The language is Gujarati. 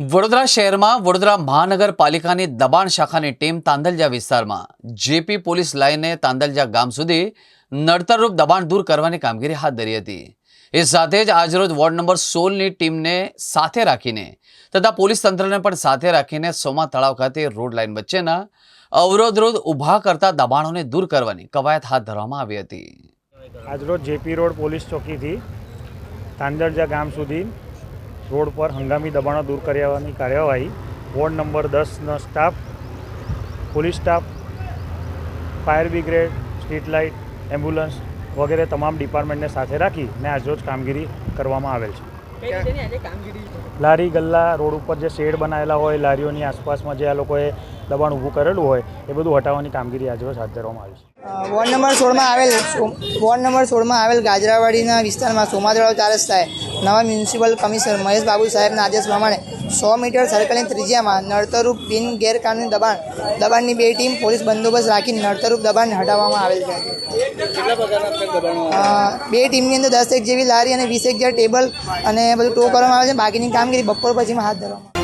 વડોદરા શહેરમાં વડોદરા મહાનગરપાલિકાની દબાણ શાખાની ટીમ તાંદલજા વિસ્તારમાં. જેપી પોલીસ લાઈને તાંદલજા ગામ સુધી નડતરરૂપ દબાણ દૂર કરવાની કામગીરી હાથ ધરી હતી. એ સાથે જ આજરોજ વોર્ડ નંબર સોળની ટીમને સાથે રાખીને તથા પોલીસ તંત્રને પણ સાથે રાખીને સોમા તળાવ ખાતે રોડ લાઇન વચ્ચેના અવરોધરોધ ઊભા કરતા દબાણોને દૂર કરવાની કવાયત હાથ ધરવામાં આવી હતી. આજરોજ જેપી રોડ પોલીસ ચોકીથી તાંદરજા ગામ સુધી રોડ પર હંગામી દબાણો દૂર કરવાની કાર્યવાહી. Ward number દસનો staff police staff fire brigade street light ambulance વગેરે તમામ ડિપાર્ટમેન્ટને સાથે રાખીને આજરોજ કામગીરી કરવામાં આવેલ છે. લારી ગલ્લા રોડ ઉપર જે શેડ બનાવેલા હોય લારીઓની આસપાસમાં જે આ લોકોએ દબાણ ઊભું કરેલું હોય એ બધું હટાવવાની કામગીરી આજરોજ હાથ ધરવામાં આવી છે. વોર્ડ નંબર સોળમાં આવેલ વોર્ડ નંબર સોળમાં આવેલ ગાજરાવાડીના વિસ્તારમાં સોમાદળાવ ચાર રસ્તાએ નવા મ્યુનિસિપલ કમિશનર મહેશ બાબુ સાહેબના આદેશ પ્રમાણે સો મીટર સર્કલની ત્રિજ્યામાં નડતરૂપ બિન ગેરકાનૂની દબાણ, દબાણની બે ટીમ પોલીસ બંદોબસ્ત રાખી નડતરૂપ દબાણ હટાવવામાં આવેલ છે. બે ટીમની અંદર દસ એક જેવી લારી અને વીસ એક જેવા ટેબલ અને બધું ટો કરવામાં આવે છે. બાકીની કામગીરી બપોર પછીમાં હાથ ધરવામાં